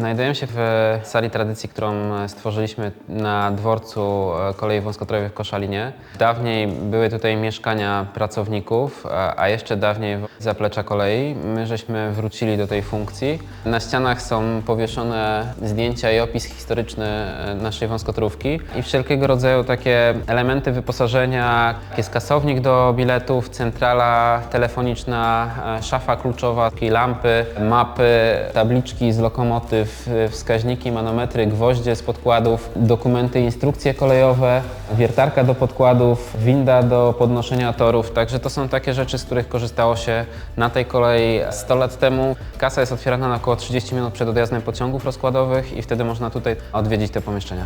Znajdujemy się w sali tradycji, którą stworzyliśmy na dworcu e, kolei wąskotorowej w Koszalinie. Dawniej były tutaj mieszkania pracowników, a- jeszcze dawniej zaplecza kolei. My żeśmy wrócili do tej funkcji. Na ścianach są powieszone zdjęcia i opis historyczny e, naszej wąskotorówki i wszelkiego rodzaju takie elementy wyposażenia. Jest kasownik do biletów, centrala telefoniczna, e, szafa kluczowa, lampy, mapy, tabliczki z lokomotyw, e, wskaźniki, manometry, gwoździe z podkładów, dokumenty, instrukcje kolejowe, wiertarka do podkładów, winda do podnoszenia torów. Także to są takie rzeczy, z których korzystało się na tej kolei 100 lat temu. Kasa jest otwierana na około 30 minut przed odjazdem pociągów rozkładowych i wtedy można tutaj odwiedzić te pomieszczenia.